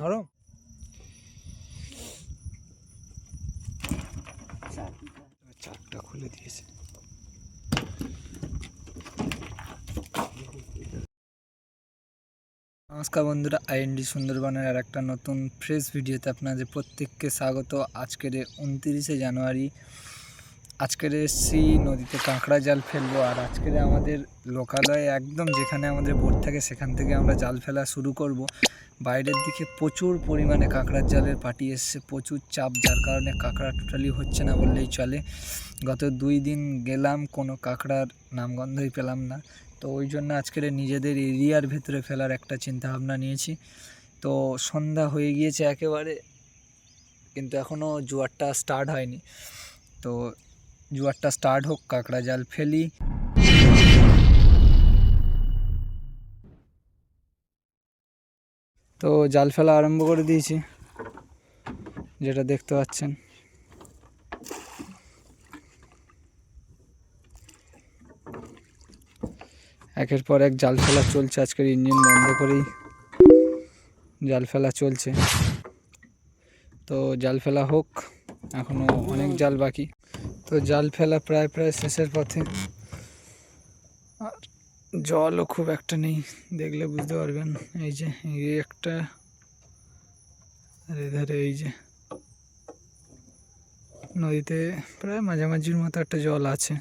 নরম চারটা খুলে দিয়েছে। নমস্কার বন্ধুরা আইএনডি সুন্দরবনের আর একটা নতুন ফ্রেশ ভিডিওতে আপনাদের প্রত্যেককে স্বাগত। আজকের উনতিরিশে জানুয়ারি আজকের এসছি, নদীতে কাঁকড়া জাল ফেলব। আর আজকের আমাদের লোকালয়ে একদম যেখানে আমাদের বোট থাকে, সেখান থেকে আমরা জাল ফেলা শুরু করব। বাইরের দিকে প্রচুর পরিমাণে কাঁকড়ার জালের পাটি এসছে, প্রচুর চাপ, যার কারণে কাঁকড়া টোটালি হচ্ছে না বললেই চলে। গত দুই দিন গেলাম, কোনো কাঁকড়ার নামগন্ধই পেলাম না। তো ওই জন্য আজকের নিজেদের এরিয়ার ভেতরে ফেলার একটা চিন্তা ভাবনা নিয়েছি। তো সন্ধ্যা হয়ে গিয়েছে একেবারে, কিন্তু এখনও জোয়ারটা স্টার্ট হয়নি। তো জোয়ারটা স্টার্ট হোক, কাঁকড়া জাল ফেলি। তো জাল ফেলা আরম্ভ করে দিয়েছি, যেটা দেখতে পাচ্ছেন। একের পর এক জাল ফেলা চলছে, আজকের ইঞ্জিন বন্ধ করেই জাল ফেলা চলছে। তো জাল ফেলা হোক এখনও অনেক জাল বাকি। তো জাল ফেলা প্রায় প্রায় শেষের পথে। আর জলও খুব একটা নেই দেখলে বুঝতে পারবেন। এই যে এই একটা আর এধারে এই যে নদীতে প্রায় মাঝামাঝির মতো একটা জল আছে।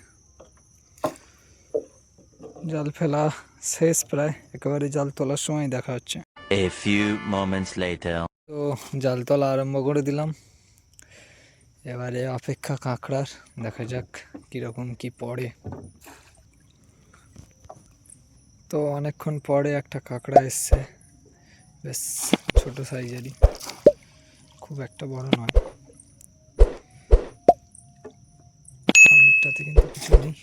জাল ফেলা শেষ প্রায় একেবারে জাল তোলার সময় দেখা হচ্ছে। A few moments later. তো জাল তোলা আরম্ভ করে দিলাম। এবারে অপেক্ষা কাঁকড়ার, দেখা যাক কীরকম কি পড়ে। তো অনেকক্ষণ পরে একটা কাঁকড়া এসছে। বেশ ছোটো সাইজেরই, খুব একটা বড় নয়। সামনেরটাতে কিন্তু কিছু নেই।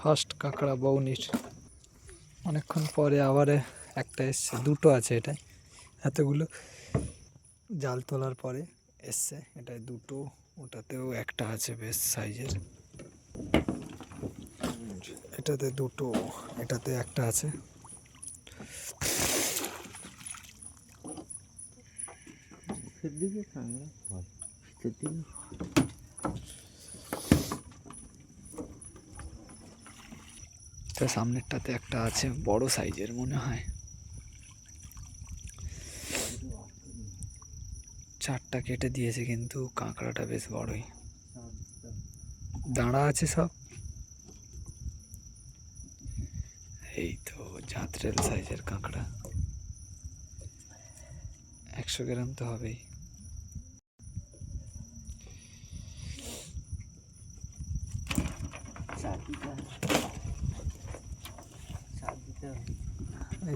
ফার্স্ট কাঁকড়া বৌনির অনেকক্ষণ পরে আবার একটা এসছে, দুটো আছে এটাই, এতগুলো। জাল তোলার পরে এসছে এটায় দুটো, ওটাতেও একটা আছে বেশ সাইজের। এটাতে দুটো, এটাতে একটা আছে। তো সামনেরটাতে একটা আছে, বড় সাইজের মনে হয়। চারটা কেটে দিয়েছে কিন্তু, কাঁকড়াটা বেশ বড়ই। দাঁড়া আছে সব? এই তো, জাতরেল সাইজের কাঁকড়া। একশো গ্রাম তো হবেই।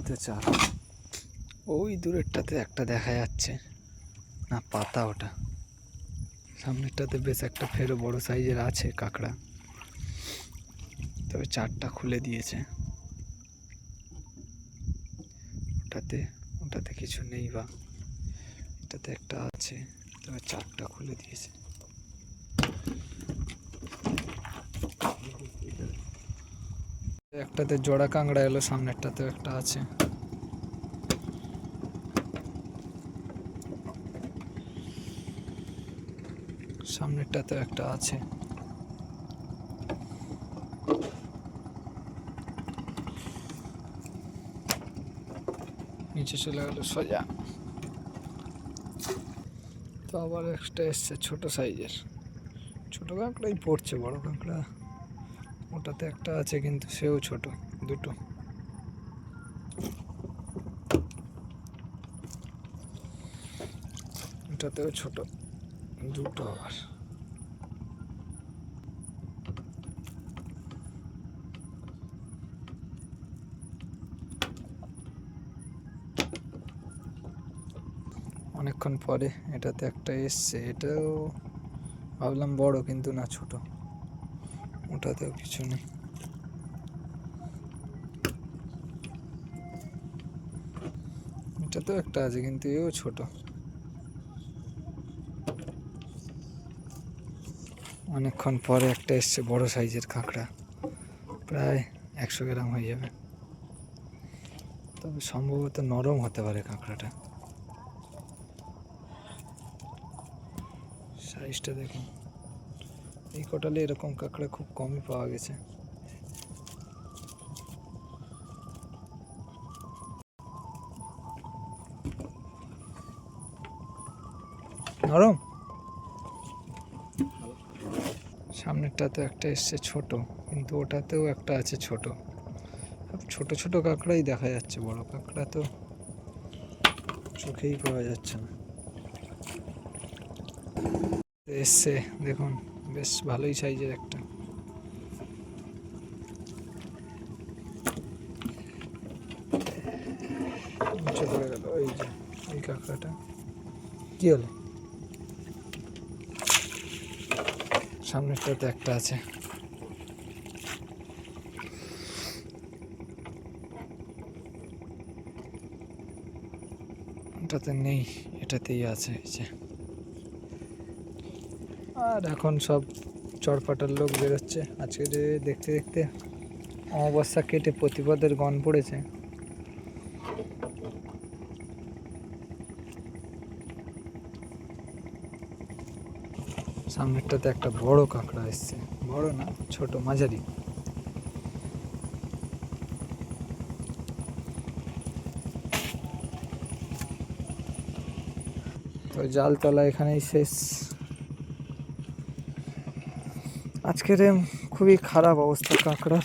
এই তো চার ওই দূরেরটাতে একটা দেখা যাচ্ছে। না, পাতা ওটা। সামনেরটাতে বেশ একটা ফেরো বড় সাইজের আছে কাঁকড়া। তবে চারটা খুলে দিয়েছে। ওটাতে ওটাতে কিছু নেই বা। এটাতে একটা আছে, তবে চারটা খুলে দিয়েছে। একটাতে জোড়া কাঁকড়া এলো, সামনেরটাতেও একটা আছে। সামনেরটাতেও একটা আছে। নিচে চলে গেল সোজা। তো আবার একটা এসছে ছোট সাইজের। ছোট কাঁকড়াই পড়ছে, বড় কাঁকড়া। ওটাতে একটা আছে কিন্তু সেও ছোট, দুটো। এটাতেও ছোট, দুটো আবার। অনেকক্ষণ পরে এটাতে একটা এসছে, এটাও ভাবলাম বড় কিন্তু না ছোট। ওটাতেও কিছু নেই এটা তো একটা আছে, কিন্তু এও ছোট। অনেকক্ষণ পরে একটা এসছে, বড় সাইজের কাঁকড়া। প্রায় একশো গ্রাম হয়ে যাবে। তবে সম্ভবত নরম হতে পারে কাঁকড়াটা। সাইজটা দেখুন। এই কোটালে এরকম কাঁকড়া খুব কমই পাওয়া গেছে। নরম? সামনেরটা তো একটা এসছে ছোট, কিন্তু ওটাতেও একটা আছে ছোট। ছোট ছোট কাঁকড়াই দেখা যাচ্ছে, বড় কাঁকড়া তো চোখেই পাওয়া যাচ্ছে না। এসছে, দেখুন। বেশ ভালোই সাইজের একটা। ওই কাঁকড়াটা। কি হলো? সামনেরটাতে একটা আছে। ওটাতে নেই, এটাতেই আছে, এই যে। আর এখন সব চরপাটার লোক বেরোচ্ছে। আজকে যে দেখতে দেখতে অমাবস্যা কেটে প্রতিপদের গণ পড়েছে। সামনেরটাতে একটা বড় কাঁকড়া এসছে। বড় না, ছোট মাঝারি। তো জাল তলা এখানেই শেষ। আজকের খুবই খারাপ অবস্থা কাঁকড়ার।